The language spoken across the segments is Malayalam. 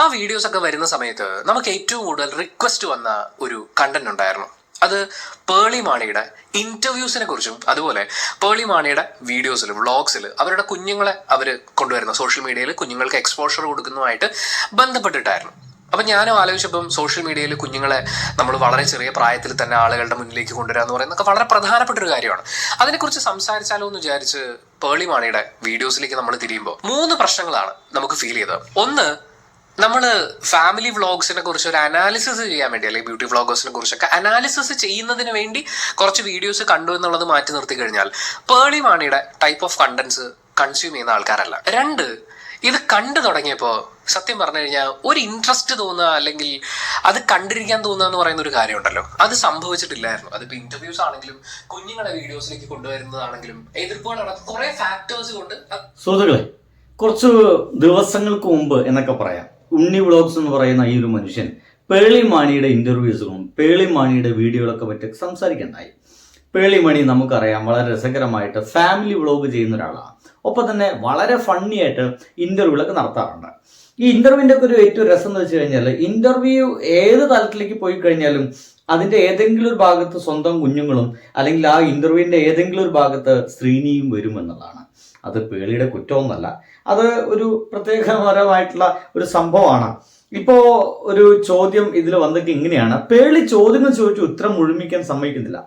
ആ വീഡിയോസ് ഒക്കെ വരുന്ന സമയത്ത് നമുക്ക് ഏറ്റവും കൂടുതൽ റിക്വസ്റ്റ് വന്ന ഒരു കണ്ടന്റ് ഉണ്ടായിരുന്നു. അത് പേളി മാണിയുടെ ഇന്റർവ്യൂസിനെ കുറിച്ചും അതുപോലെ പേളി മാണിയുടെ വീഡിയോസിലും വ്ളോഗ്സിൽ അവരുടെ കുഞ്ഞുങ്ങളെ അവർ കൊണ്ടുവരുന്ന സോഷ്യൽ മീഡിയയിൽ കുഞ്ഞുങ്ങൾക്ക് എക്സ്പോഷർ കൊടുക്കുന്നതുമായിട്ട് ബന്ധപ്പെട്ടിട്ടായിരുന്നു. അപ്പം ഞാനും ആലോചിച്ചപ്പം സോഷ്യൽ മീഡിയയിൽ കുഞ്ഞുങ്ങളെ നമ്മൾ വളരെ ചെറിയ പ്രായത്തിൽ തന്നെ ആളുകളുടെ മുന്നിലേക്ക് കൊണ്ടുവരിക എന്ന് പറയുന്നതൊക്കെ വളരെ പ്രധാനപ്പെട്ട ഒരു കാര്യമാണ്. അതിനെക്കുറിച്ച് സംസാരിച്ചാലോ എന്ന് വിചാരിച്ച് പേളി മാണിയുടെ വീഡിയോസിലേക്ക് നമ്മൾ തിരിയുമ്പോൾ മൂന്ന് പ്രശ്നങ്ങളാണ് നമുക്ക് ഫീൽ ചെയ്തത്. ഒന്ന് നമ്മൾ ഫാമിലി വ്ളോഗ്സിനെ കുറിച്ച് ഒരു അനാലിസിസ് ചെയ്യാൻ വേണ്ടി അല്ലെങ്കിൽ ബ്യൂട്ടി വ്ളോഗേഴ്സിനെ കുറിച്ചൊക്കെ അനാലിസിസ് ചെയ്യുന്നതിന് വേണ്ടി കുറച്ച് വീഡിയോസ് കണ്ടു എന്നുള്ളത് മാറ്റി നിർത്തി കഴിഞ്ഞാൽ പേളി മാണിയുടെ ടൈപ്പ് ഓഫ് കണ്ടന്റ്സ് കൺസ്യൂം ചെയ്യുന്ന ആൾക്കാരല്ല. രണ്ട് ഇത് കണ്ടു തുടങ്ങിയപ്പോൾ സത്യം പറഞ്ഞു കഴിഞ്ഞാൽ ഒരു ഇൻട്രസ്റ്റ് തോന്നുക അല്ലെങ്കിൽ അത് കണ്ടിരിക്കാൻ തോന്നുക എന്ന് പറയുന്ന ഒരു കാര്യമുണ്ടല്ലോ. അത് സംഭവിച്ചിട്ടില്ലായിരുന്നു. അതിപ്പോൾ ഇന്റർവ്യൂസ് ആണെങ്കിലും കുഞ്ഞുങ്ങളെ വീഡിയോസിലേക്ക് കൊണ്ടുവരുന്നതാണെങ്കിലും എതിർപ്പുകളാണ്. കുറെ ഫാക്ടേഴ്സ് കൊണ്ട് സുഹൃത്തുക്കളെ കുറച്ച് ദിവസങ്ങൾക്ക് മുമ്പ് എന്നൊക്കെ പറയാം. ഉണ്ണി വ്ളോഗ്സ് എന്ന് പറയുന്ന ഈ ഒരു മനുഷ്യൻ പേളി മാണിയുടെ ഇന്റർവ്യൂസുകളും പേളി മാണിയുടെ വീഡിയോകളൊക്കെ പറ്റി സംസാരിക്കണ്ടായി പേളി മണി നമുക്കറിയാം വളരെ രസകരമായിട്ട് ഫാമിലി വ്ളോഗ് ചെയ്യുന്ന ഒരാളാണ്. ഒപ്പം തന്നെ വളരെ ഫണ്ണി ആയിട്ട് ഇന്റർവ്യൂകളൊക്കെ നടത്താറുണ്ട്. ഈ ഇന്റർവ്യൂവിന്റെ ഒക്കെ ഒരു ഏറ്റവും രസം എന്ന് വെച്ച് കഴിഞ്ഞാൽ ഇന്റർവ്യൂ ഏത് തലത്തിലേക്ക് പോയി കഴിഞ്ഞാലും അതിന്റെ ഏതെങ്കിലും ഒരു ഭാഗത്ത് സ്വന്തം കുഞ്ഞുങ്ങളും അല്ലെങ്കിൽ ആ ഇന്റർവ്യൂവിന്റെ ഏതെങ്കിലും ഒരു ഭാഗത്ത് സ്ത്രീനിയും വരും എന്നുള്ളതാണ്. അത് പേളിയുടെ കുറ്റമൊന്നല്ല അത് ഒരു പ്രത്യേകപരമായിട്ടുള്ള ഒരു സംഭവമാണ്. ഇപ്പോ ഒരു ചോദ്യം ഇതിൽ വന്നിട്ട് ഇങ്ങനെയാണ്. പേളി ചോദ്യങ്ങൾ ചോദിച്ചു ഉത്തരം മുഴുമിക്കാൻ സമ്മതിക്കുന്നില്ല.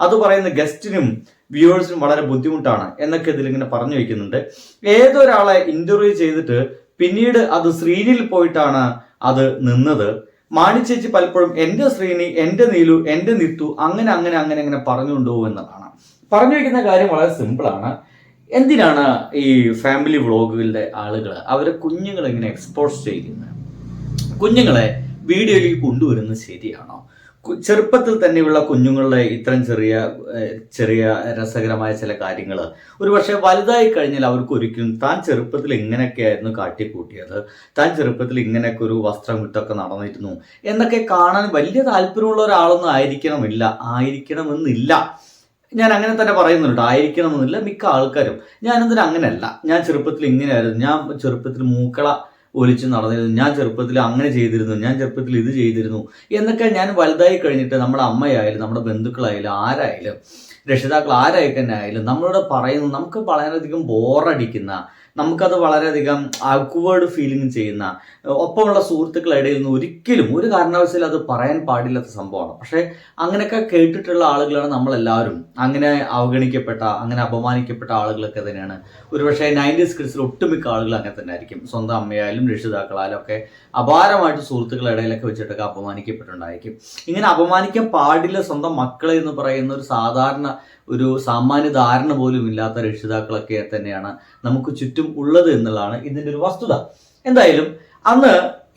അത് പറയുന്ന ഗസ്റ്റിനും വ്യൂവേഴ്സിനും വളരെ ബുദ്ധിമുട്ടാണ് എന്നൊക്കെ ഇതിലിങ്ങനെ പറഞ്ഞു വയ്ക്കുന്നുണ്ട് ഏതൊരാളെ ഇന്റർവ്യൂ ചെയ്തിട്ട് പിന്നീട് അത് ശ്രീനിയിൽ പോയിട്ടാണ് അത് നിന്നത്? മാണിച്ചേച്ചി പലപ്പോഴും എന്റെ ശ്രീനി എന്റെ നീലു എന്റെ നിത്തു അങ്ങനെ അങ്ങനെ അങ്ങനെ അങ്ങനെ പറഞ്ഞുകൊണ്ടുപോകും എന്നതാണ്. പറഞ്ഞു വയ്ക്കുന്ന കാര്യം വളരെ സിമ്പിളാണ് എന്തിനാണ് ഈ ഫാമിലി വ്ളോഗുകളുടെ ആളുകൾ അവരെ കുഞ്ഞുങ്ങളെ ഇങ്ങനെ എക്സ്പോസ് ചെയ്യുന്നത്? കുഞ്ഞുങ്ങളെ വീഡിയോയിലേക്ക് കൊണ്ടുവരുന്നത് ശരിയാണോ? ചെറുപ്പത്തിൽ തന്നെയുള്ള കുഞ്ഞുങ്ങളുടെ ഇത്തരം ചെറിയ ചെറിയ രസകരമായ ചില കാര്യങ്ങൾ ഒരുപക്ഷെ വലുതായി കഴിഞ്ഞാൽ അവർക്ക് ഒരിക്കലും താൻ ചെറുപ്പത്തിൽ ഇങ്ങനെയൊക്കെയായിരുന്നു കാട്ടിക്കൂട്ടിയത്? താൻ ചെറുപ്പത്തിൽ ഇങ്ങനെയൊക്കെ ഒരു വസ്ത്രം ഇട്ടൊക്കെ നടന്നിരുന്നു? എന്നൊക്കെ കാണാൻ വലിയ താല്പര്യമുള്ള ഒരാളൊന്നും ആയിരിക്കണമില്ല ആയിരിക്കണമെന്നില്ല. ഞാൻ അങ്ങനെ തന്നെ പറയുന്നുണ്ട്. ആയിരിക്കണമെന്നില്ല മിക്ക ആൾക്കാരും. ഞാൻ ഞാനെന്തിനും അങ്ങനെയല്ല. ഞാൻ ചെറുപ്പത്തിൽ ഇങ്ങനെയായിരുന്നു. ഞാൻ ചെറുപ്പത്തിൽ മൂക്കള ഒലിച്ച് നടന്നിരുന്നു. ഞാൻ ചെറുപ്പത്തിൽ അങ്ങനെ ചെയ്തിരുന്നു. ഞാൻ ചെറുപ്പത്തിൽ ഇത് ചെയ്തിരുന്നു. എന്നൊക്കെ ഞാൻ വലുതായി കഴിഞ്ഞിട്ട് നമ്മുടെ അമ്മയായാലും നമ്മുടെ ബന്ധുക്കളായാലും ആരായാലും രക്ഷിതാക്കൾ ആരായി തന്നെ ആയാലും നമ്മളോട് പറയുന്നു നമുക്ക് വളരെയധികം ബോറടിക്കുന്ന നമുക്കത് വളരെയധികം അക്വേർഡ് ഫീലിംഗ് ചെയ്യുന്ന ഒപ്പമുള്ള സുഹൃത്തുക്കളുടെ ഇടയിൽ നിന്ന് ഒരിക്കലും ഒരു കാരണവശാലും അത് പറയാൻ പാടില്ലാത്ത സംഭവമാണ്. പക്ഷേ അങ്ങനെയൊക്കെ കേട്ടിട്ടുള്ള ആളുകളാണ് നമ്മളെല്ലാവരും. അങ്ങനെ അവഗണിക്കപ്പെട്ട അങ്ങനെ അപമാനിക്കപ്പെട്ട ആളുകളൊക്കെ തന്നെയാണ്. ഒരുപക്ഷെ നയന്റീസ് കിഡ്സിൽ ഒട്ടുമിക്ക ആളുകൾ അങ്ങനെ തന്നെ ആയിരിക്കും സ്വന്തം അമ്മയായാലും രക്ഷിതാക്കളായാലും ഒക്കെ അപാരമായിട്ട് സുഹൃത്തുക്കളുടെ ഇടയിലൊക്കെ വെച്ചിട്ടൊക്കെ അപമാനിക്കപ്പെട്ടുണ്ടായിരിക്കും ഇങ്ങനെ അപമാനിക്കാൻ പാടില്ല സ്വന്തം മക്കളെ എന്ന് പറയുന്ന ഒരു സാധാരണ ഒരു സാമാന്യ ധാരണ പോലും ഇല്ലാത്ത രക്ഷിതാക്കളൊക്കെ തന്നെയാണ് നമുക്ക് ചുറ്റും ഉള്ളത് എന്നുള്ളതാണ് ഇതിന്റെ ഒരു വസ്തുത. എന്തായാലും അന്ന്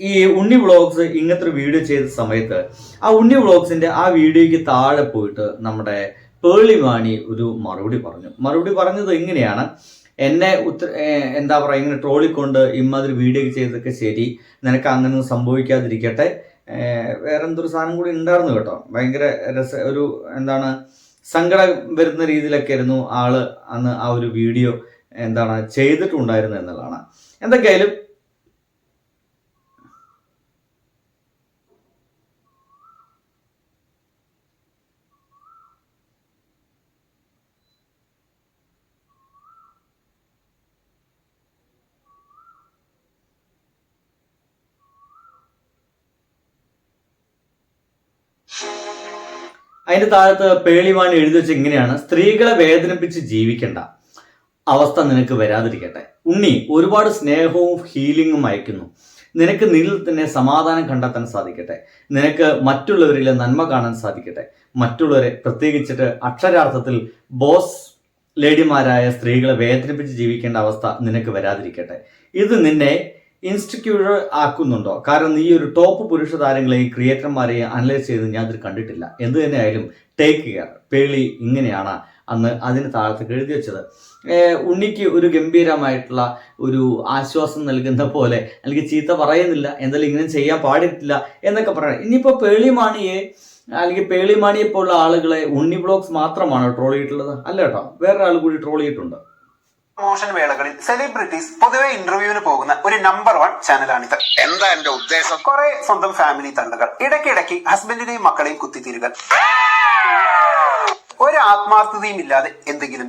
ഈ ഉണ്ണി വ്ളോഗ്സ് ഇങ്ങനത്തെ വീഡിയോ ചെയ്ത സമയത്ത് ആ ഉണ്ണി വ്ളോഗ്സിന്റെ ആ വീഡിയോയ്ക്ക് താഴെ പോയിട്ട് നമ്മുടെ പേളി മാണി ഒരു മറുപടി പറഞ്ഞു. മറുപടി പറഞ്ഞത് ഇങ്ങനെയാണ്. എന്നെ ഉത്തര എന്താ പറയുക ഇങ്ങനെ ട്രോളിക്കൊണ്ട് ഇമ്മാതിരി വീഡിയോ ചെയ്തൊക്കെ ശരി. നിനക്ക് അങ്ങനെ സംഭവിക്കാതിരിക്കട്ടെ. വേറെന്തൊരു സാധനം കൂടി ഉണ്ടായിരുന്നു കേട്ടോ. ഭയങ്കര രസ ഒരു എന്താണ് സങ്കടം വരുന്ന രീതിയിലൊക്കെ ആയിരുന്നു ആൾ അന്ന് ആ ഒരു വീഡിയോ എന്താണ് ചെയ്തിട്ടുണ്ടായിരുന്നത് എന്നുള്ളതാണ്. എന്തൊക്കെയായാലും അതിന്റെ താഴത്ത് പേളിമാൻ എഴുതി വെച്ച് ഇങ്ങനെയാണ് സ്ത്രീകളെ വേദനിപ്പിച്ച് ജീവിക്കണ്ട. അവസ്ഥ നിനക്ക് വരാതിരിക്കട്ടെ. ഉണ്ണി ഒരുപാട് സ്നേഹവും ഹീലിംഗും അയക്കുന്നു. നിനക്ക് നിന്നിൽ തന്നെ സമാധാനം കണ്ടെത്താൻ സാധിക്കട്ടെ. നിനക്ക് മറ്റുള്ളവരിലെ നന്മ കാണാൻ സാധിക്കട്ടെ. മറ്റുള്ളവരെ പ്രത്യേകിച്ചിട്ട് അക്ഷരാർത്ഥത്തിൽ ബോസ് ലേഡിമാരായ സ്ത്രീകളെ വേദനിപ്പിച്ച് ജീവിക്കേണ്ട അവസ്ഥ നിനക്ക് വരാതിരിക്കട്ടെ. ഇത് നിന്നെ ഇൻസ്റ്റിറ്റ്യൂട്ട് ആക്കുന്നുണ്ടോ? കാരണം നീ ഒരു ടോപ്പ് പുരുഷ താരങ്ങളെയും ക്രിയേറ്റർമാരെയും അനലൈസ് ചെയ്ത് ഞാൻ അതിൽ കണ്ടിട്ടില്ല. എന്ത് തന്നെയായാലും ടേക്ക് കെയർ പേളി ഇങ്ങനെയാണ് അന്ന് അതിന് താഴത്തേക്ക് എഴുതി വെച്ചത്. ഉണ്ണിക്ക് ഒരു ഗംഭീരമായിട്ടുള്ള ഒരു ആശ്വാസം നൽകുന്ന പോലെ അല്ലെങ്കിൽ ചീത്ത പറയുന്നില്ല എന്തായാലും ഇങ്ങനെ ചെയ്യാൻ പാടില്ല എന്നൊക്കെ പറയണം. ഇനിയിപ്പോൾ പേളിമാണിയെ അല്ലെങ്കിൽ പേളിമാണിയെ പോലുള്ള ആളുകളെ ഉണ്ണി ബ്ലോഗ്സ് മാത്രമാണോ ട്രോൾ ചെയ്തിട്ടുള്ളത്? അല്ല കേട്ടോ വേറെ കൂടി ട്രോൾ ചെയ്തിട്ടുണ്ട്. പ്രൊമോഷൻ വേളകളിൽ സെലിബ്രിറ്റീസ് പൊതുവെ ഇന്റർവ്യൂവിന് പോകുന്ന ഒരു നമ്പർ വൺ ചാനലാണിത് എന്താ എന്റെ ഉദ്ദേശം? കുറെ സ്വന്തം ഫാമിലി തണ്ടുകൾ ഇടയ്ക്കിടയ്ക്ക് ഹസ്ബൻഡിനെയും മക്കളെയും കുത്തിത്തീരുകൾ. ഒരു ആത്മാർത്ഥതയും ഇല്ലാതെ എന്തെങ്കിലും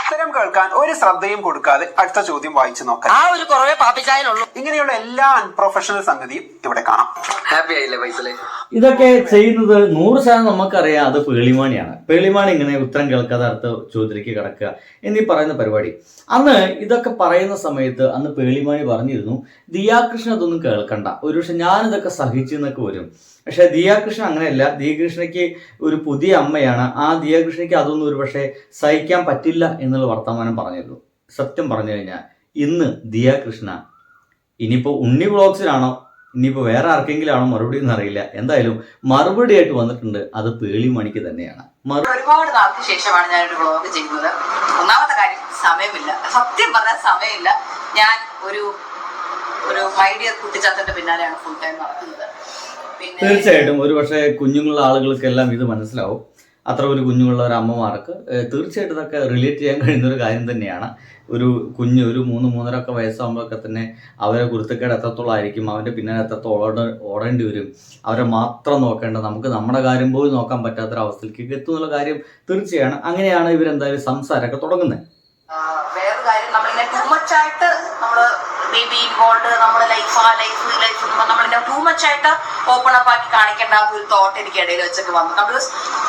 ഉത്തരം കേൾക്കാൻ ഒരു ശ്രദ്ധയും കൊടുക്കാതെ അടുത്ത ചോദ്യം വായിച്ചു നോക്കാം. ആ ഒരു കുറവേ പാപ്പിച്ചായാലുള്ളൂ ഇങ്ങനെയുള്ള എല്ലാ അൺപ്രൊഫഷണൽ സംഗതിയും ഇവിടെ കാണാം. ഹാപ്പി ആയില്ലേ വയസ്സിലെ ഇതൊക്കെ ചെയ്യുന്നത് നൂറ് ശതമാനം നമുക്കറിയാം അത് പേളിമാണിയാണ്. പേളിമാണി ഇങ്ങനെ ഉത്തരം കേൾക്കാതെ അടുത്ത ചോദ്യത്തിലേക്ക് കിടക്കുക എന്നീ പറയുന്ന പരിപാടി. അന്ന് ഇതൊക്കെ പറയുന്ന സമയത്ത് അന്ന് പേളിമാണി പറഞ്ഞിരുന്നു ദിയാകൃഷ്ണൻ അതൊന്നും കേൾക്കണ്ട. ഒരു ഒരുപക്ഷെ ഞാനിതൊക്കെ സഹിച്ചു എന്നൊക്കെ വരും. പക്ഷെ ദിയാകൃഷ്ണൻ അങ്ങനെയല്ല. ദിയകൃഷ്ണയ്ക്ക് ഒരു പുതിയ അമ്മയാണ്. ആ ദിയാകൃഷ്ണയ്ക്ക് അതൊന്നും ഒരു പക്ഷേ സഹിക്കാൻ പറ്റില്ല എന്നുള്ള വർത്തമാനം പറഞ്ഞിരുന്നു. സത്യം പറഞ്ഞു കഴിഞ്ഞാൽ ഇന്ന് ദിയ കൃഷ്ണ ഇനിയിപ്പോൾ ഉണ്ണി വ്ളോഗ്സിലാണോ ഇനിയിപ്പോൾ വേറെ ആർക്കെങ്കിലും ആണോ മറുപടി എന്ന് അറിയില്ല. എന്തായാലും മറുപടി ആയിട്ട് വന്നിട്ടുണ്ട്. അത് പേളി മണിക്ക് തന്നെയാണ്. ഒരുപാട് നാൾക്ക് ശേഷമാണ് ഞാൻ ഒരു വ്ളോഗ് ചെയ്യുന്നത്. ഒന്നാമത്തെ കാര്യം സമയമില്ല. സത്യം പറഞ്ഞാൽ സമയമില്ല. ഞാൻ ഒരു ഒരു മൈഡിയർ കുട്ടിച്ചാത്തന്റെ പിന്നാലെയാണ് ഫുൾ ടൈം നടക്കുന്നത്. തീർച്ചയായിട്ടും. ഒരുപക്ഷെ കുഞ്ഞുങ്ങളുടെ കുഞ്ഞുങ്ങളുള്ള ആളുകൾക്കെല്ലാം ഇത് മനസ്സിലാവും. അത്ര ഒരു കുഞ്ഞുള്ള ഒരു അമ്മമാർക്ക് തീർച്ചയായിട്ടും ഇതൊക്കെ റിലേറ്റ് ചെയ്യാൻ കഴിയുന്ന ഒരു കാര്യം തന്നെയാണ്. ഒരു കുഞ്ഞ് ഒരു മൂന്ന് മൂന്നര ഒക്കെ വയസ്സാകുമ്പോഴൊക്കെ തന്നെ അവരെ കുരുത്തക്കേട് എത്രത്തോളം ആയിരിക്കും അവന്റെ പിന്നാലെ എത്രത്തോളം ഓട ഓടേണ്ടി വരും അവരെ മാത്രം നോക്കേണ്ട നമുക്ക് നമ്മുടെ കാര്യം പോലും നോക്കാൻ പറ്റാത്തൊരവസ്ഥയിലേക്ക് എത്തും എന്നുള്ള കാര്യം തീർച്ചയാണ്. അങ്ങനെയാണ് ഇവരെന്തായാലും സംസാരമൊക്കെ തുടങ്ങുന്നത്. ആ, വേറൊരു കാര്യം നമ്മളിങ്ങനെ ടൂ മച്ച് ആയിട്ട് നമ്മൾ ബേബി ഇൻവോൾവ് നമ്മുടെ ലൈഫ് ആ ലൈഫ് ലൈഫ് നമ്മളിങ്ങനെ മച്ച് ആയിട്ട് ഓപ്പൺ അപ്പ് ആക്കി കാണിക്കേണ്ട ഒരു തോട്ട് എനിക്ക് ഇടയിൽ വെച്ചൊക്കെ വന്നു. നമ്മൾ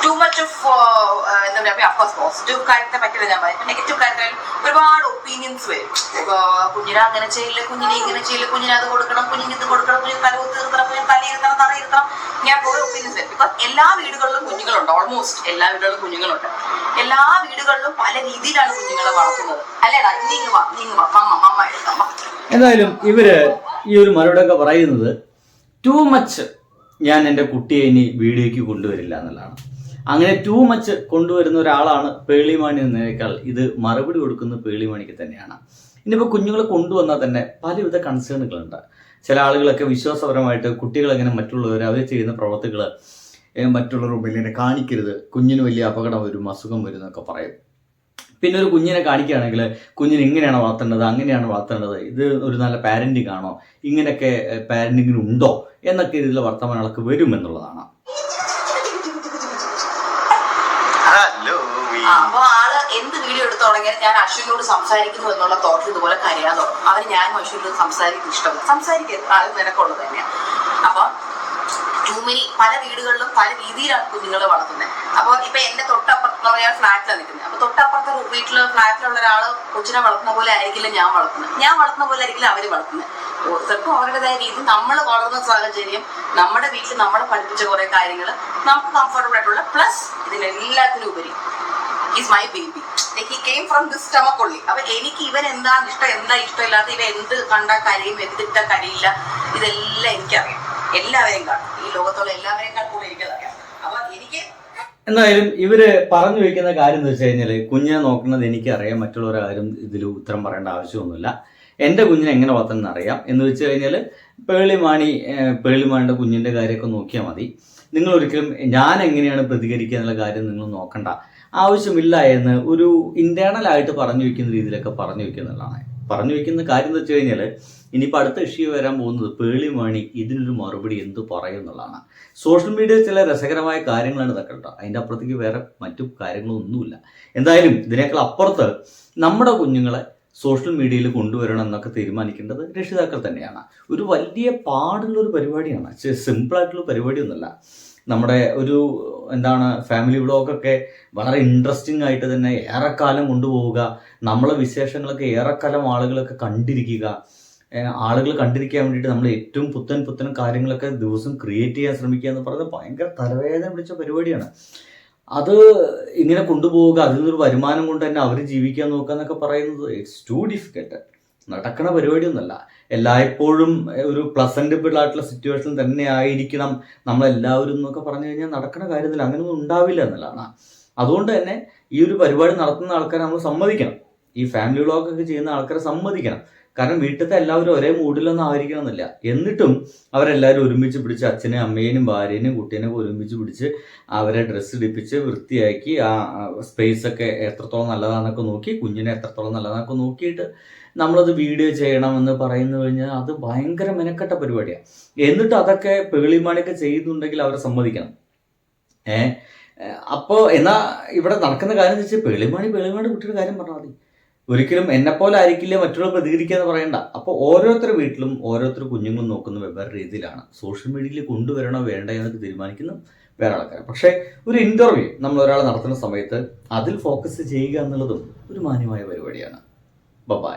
ടു മച്ച് ഓഫ് എന്താ പറയുക അഫ്കോഴ്സ് പോസിറ്റീവ് കാര്യത്തെ പറ്റില്ല ഞാൻ പറയും നെഗറ്റീവ് കാര്യത്തിൽ ഒരുപാട് ഒപ്പീനിയൻസ് വരും. കുഞ്ഞിനെ അങ്ങനെ ചെയ്യില്ല കുഞ്ഞിനെ ഇങ്ങനെ ചെയ്യില്ല കുഞ്ഞിനെ അത് കൊടുക്കണം കുഞ്ഞിന് ഇത് കൊടുക്കണം കുഞ്ഞിന് തല തീർത്തണം കുഞ്ഞിന് തല ഇരുത്തണം തറ ഇരുത്തണം. ഞാൻ കുറെ ഒപ്പീനിയൻസ് വരും. ബിക്കോസ് എല്ലാ വീടുകളിലും കുഞ്ഞുങ്ങളുണ്ട് ഓൾമോസ്റ്റ് എല്ലാ വീടുകളിലും കുഞ്ഞുങ്ങളുണ്ട്. എല്ലാ വീടുകളിലും പല രീതിയിലാണ് കുഞ്ഞുങ്ങളെ വളർത്തുന്നത്. അല്ലേടാ നീങ്ങുവാ വാ നീങ്ങ് വാ. മമ്മ. എന്തായാലും ഇവർ ഈ ഒരു മറുപടിയൊക്കെ പറയുന്നത് ടു മച്ച് ഞാൻ എന്റെ കുട്ടിയെ ഇനി വീഡിയോയ്ക്ക് കൊണ്ടുവരില്ല എന്നുള്ളതാണ്. അങ്ങനെ ടു മച്ച് കൊണ്ടുവരുന്ന ഒരാളാണ് പേളിമാണി എന്നതിനേക്കാൾ ഇത് മറുപടി കൊടുക്കുന്ന പേളിമാണിക്ക് തന്നെയാണ്. ഇനിയിപ്പോൾ കുഞ്ഞുങ്ങളെ കൊണ്ടുവന്നാൽ തന്നെ പലവിധ കൺസേണുകളുണ്ട് ചില ആളുകളൊക്കെ വിശ്വാസപരമായിട്ട് കുട്ടികളെങ്ങനെ മറ്റുള്ളവർ അവർ ചെയ്യുന്ന പ്രവർത്തികൾ മറ്റുള്ളവർ മുമ്പിൽ കാണിക്കരുത്. കുഞ്ഞിന് വലിയ അപകടം വരും അസുഖം വരും എന്നൊക്കെ പറയും. പിന്നെ ഒരു കുഞ്ഞിനെ കാണിക്കുകയാണെങ്കിൽ കുഞ്ഞിനെ ഇങ്ങനെയാണ് വളർത്തേണ്ടത് അങ്ങനെയാണ് വളർത്തേണ്ടത്. ഇത് ഒരു നല്ല പാരന്റിങ് ആണോ? ഇങ്ങനെയൊക്കെ പാരന്റിങ്ങിന് ഉണ്ടോ? എന്നൊക്കെ ഇതിലെ വർത്തമാനങ്ങളൊക്കെ വരും എന്നുള്ളതാണ്. അപ്പൊ ആൾ എന്ത് വീഡിയോ എടുത്തു തുടങ്ങിയാലും ഞാൻ അശ്വിനോട് സംസാരിക്കുന്നു എന്നുള്ള തോട്ടിൽ ഇതുപോലെ കരയാൻ തുടങ്ങും. അവന് ഞാനും അശ്വിനോട് സംസാരിക്കുന്ന ഇഷ്ടമല്ല സംസാരിക്കരുത് അത് നിനക്കുള്ളത് തന്നെയാണ് അപ്പൊ ടൂമിനി പല വീടുകളിലും പല രീതിയിലാണ് കുഞ്ഞുങ്ങളെ വളർത്തുന്നത് അപ്പൊ ഇപ്പൊ എന്റെ തൊട്ടപ്പുറത്ത് എന്ന് പറയാൻ ഫ്ലാറ്റിലാണ് നിൽക്കുന്നത്. അപ്പൊ തൊട്ടപ്പുറത്തെ വീട്ടിൽ ഫ്ലാറ്റിലുള്ള ഒരാൾ കൊച്ചിനെ വളർത്തുന്ന പോലെ ആയിരിക്കില്ല ഞാൻ വളർത്തുന്നത്. ഞാൻ വളർത്തുന്ന പോലെ ആയിരിക്കില്ല അവർ വളർത്തുന്നത്. ഓരോരുത്തർക്കും അവരുടേതായ രീതി. നമ്മൾ വളർന്ന സാഹചര്യം നമ്മുടെ വീട്ടിൽ നമ്മളെ പഠിപ്പിച്ച കുറെ കാര്യങ്ങൾ നമുക്ക് കംഫർട്ടബിൾ ആയിട്ടുള്ള പ്ലസ് ഇതിനെല്ലാത്തിനും ഉപരി is my baby he came from this stomach ഉള്ളി അപ്പൊ എനിക്ക് ഇവൻ എന്താണ് ഇഷ്ടം എന്താ ഇഷ്ടമില്ലാത്ത ഇവ എന്ത് കണ്ടാൽ കരയും എന്തിട്ടാ കരയില്ല ഇതെല്ലാം എനിക്കറിയാം. എല്ലാവരെയും കാണും. ഈ ലോകത്തുള്ള എല്ലാവരെയും കൂടുതൽ എനിക്കതറിയാം അപ്പൊ എനിക്ക് എന്തായാലും ഇവർ പറഞ്ഞു വെക്കുന്ന കാര്യം എന്ന് വെച്ച് കഴിഞ്ഞാൽ കുഞ്ഞിനെ നോക്കുന്നത് എനിക്കറിയാം മറ്റുള്ളവരെ ആരും ഇതിൽ ഉത്തരം പറയേണ്ട ആവശ്യമൊന്നുമില്ല. എന്റെ കുഞ്ഞിനെ എങ്ങനെ വളർത്തണമെന്ന് അറിയാം. എന്ന് വെച്ച് കഴിഞ്ഞാൽ പേളിമാണി പേളിമാണിയുടെ കുഞ്ഞിന്റെ കാര്യമൊക്കെ നോക്കിയാൽ മതി. നിങ്ങൾ ഒരിക്കലും ഞാൻ എങ്ങനെയാണ് പ്രതികരിക്കുക എന്നുള്ള കാര്യം നിങ്ങൾ നോക്കണ്ട. ആവശ്യമില്ല എന്ന് ഒരു ഇന്റേണൽ ആയിട്ട് പറഞ്ഞു വെക്കുന്ന രീതിയിലൊക്കെ പറഞ്ഞു വെക്കുന്നതാണ്. പറഞ്ഞു വെക്കുന്ന കാര്യം എന്ന് വെച്ച് കഴിഞ്ഞാൽ ഇനിയിപ്പോൾ അടുത്ത ഇഷ്യൂ വരാൻ പോകുന്നത് പേളിമാണി ഇതിനൊരു മറുപടി എന്ത് പറയും എന്നുള്ളതാണ്. സോഷ്യൽ മീഡിയ ചില രസകരമായ കാര്യങ്ങളാണ് ഇതൊക്കെ കേട്ടോ. അതിന്റെ അപ്പുറത്തേക്ക് വേറെ മറ്റു കാര്യങ്ങളൊന്നുമില്ല. എന്തായാലും ഇതിനേക്കാൾ അപ്പുറത്ത് നമ്മുടെ കുഞ്ഞുങ്ങളെ സോഷ്യൽ മീഡിയയിൽ കൊണ്ടുവരണം എന്നൊക്കെ തീരുമാനിക്കേണ്ടത് രക്ഷിതാക്കൾ തന്നെയാണ്. ഒരു വലിയ പാടുള്ള ഒരു പരിപാടിയാണ്. സിമ്പിളായിട്ടുള്ള പരിപാടിയൊന്നുമല്ല. നമ്മുടെ ഒരു എന്താണ് ഫാമിലി വ്ളോഗൊക്കെ വളരെ ഇൻട്രസ്റ്റിംഗ് ആയിട്ട് തന്നെ ഏറെക്കാലം കൊണ്ടുപോവുക നമ്മളെ വിശേഷങ്ങളൊക്കെ ഏറെക്കാലം ആളുകളൊക്കെ കണ്ടിരിക്കുക ആളുകൾ കണ്ടിരിക്കാൻ വേണ്ടിയിട്ട് നമ്മൾ ഏറ്റവും പുത്തൻ പുത്തൻ കാര്യങ്ങളൊക്കെ ദിവസം ക്രിയേറ്റ് ചെയ്യാൻ ശ്രമിക്കുക എന്ന് പറയുന്നത് ഭയങ്കര തലവേദന പിടിച്ച പരിപാടിയാണ്. അത് ഇങ്ങനെ കൊണ്ടുപോവുക അതിൽ നിന്നൊരു വരുമാനം കൊണ്ട് തന്നെ അവർ ജീവിക്കാൻ നോക്കുക എന്നൊക്കെ പറയുന്നത് ഇറ്റ്സ് ടു ഡിഫിക്കൽട്ട് നടക്കണ പരിപാടിയൊന്നുമല്ല. എല്ലായ്പ്പോഴും ഒരു പ്ലസന്റബിൾ ആയിട്ടുള്ള സിറ്റുവേഷൻ തന്നെ ആയിരിക്കണം നമ്മളെല്ലാവരും എന്നൊക്കെ പറഞ്ഞു കഴിഞ്ഞാൽ നടക്കണ കാര്യത്തിൽ അങ്ങനെയൊന്നും ഉണ്ടാവില്ല എന്നുള്ളതാണ്. അതുകൊണ്ട് തന്നെ ഈ ഒരു പരിപാടി നടത്തുന്ന ആൾക്കാരെ നമ്മൾ സമ്മതിക്കണം. ഈ ഫാമിലി വ്ളോഗൊക്കെ ചെയ്യുന്ന ആൾക്കാരെ സമ്മതിക്കണം. കാരണം വീട്ടിലത്തെ എല്ലാവരും ഒരേ മൂഡിലൊന്നും ആയിരിക്കണമെന്നില്ല. എന്നിട്ടും അവരെല്ലാവരും ഒരുമിച്ച് പിടിച്ച് അച്ഛനെയും അമ്മേനും ഭാര്യേനും കുട്ടീനെ ഒരുമിച്ച് പിടിച്ച് അവരെ ഡ്രസ്സ് ഇടിപ്പിച്ച് വൃത്തിയാക്കി ആ സ്പേസ് ഒക്കെ എത്രത്തോളം നല്ലതാണെന്നൊക്കെ നോക്കി കുഞ്ഞിനെ എത്രത്തോളം നല്ലതാണെന്നൊക്കെ നോക്കിയിട്ട് നമ്മളത് വീഡിയോ ചെയ്യണമെന്ന് പറയുന്നു കഴിഞ്ഞാൽ അത് ഭയങ്കര മെനക്കെട്ട പരിപാടിയാണ് എന്നിട്ട് അതൊക്കെ പേളിമാണിയൊക്കെ ചെയ്യുന്നുണ്ടെങ്കിൽ അവരെ സമ്മതിക്കണം. ഏഹ് അപ്പോൾ എന്നാ ഇവിടെ നടക്കുന്ന കാര്യം എന്ന് വെച്ചാൽ പേളിമാണി പേളിമാണി കുട്ടിയുടെ കാര്യം പറഞ്ഞാൽ മതി. ഒരിക്കലും എന്നെപ്പോലെ ആയിരിക്കില്ല മറ്റുള്ള പ്രതികരിക്കുക എന്ന് പറയണ്ട. അപ്പോൾ ഓരോരുത്തരുടെ വീട്ടിലും ഓരോരുത്തർ കുഞ്ഞുങ്ങളും നോക്കുന്ന വെവ്വേറെ രീതിയിലാണ്. സോഷ്യൽ മീഡിയയിൽ കൊണ്ടുവരണോ വേണ്ട എന്നൊക്കെ തീരുമാനിക്കുന്നു വേറെ ആൾക്കാർ പക്ഷേ ഒരു ഇന്റർവ്യൂ നമ്മൾ ഒരാൾ നടത്തുന്ന സമയത്ത് അതിൽ ഫോക്കസ് ചെയ്യുക എന്നുള്ളതും ഒരു മാന്യമായ പരിപാടിയാണ്. ബബായ്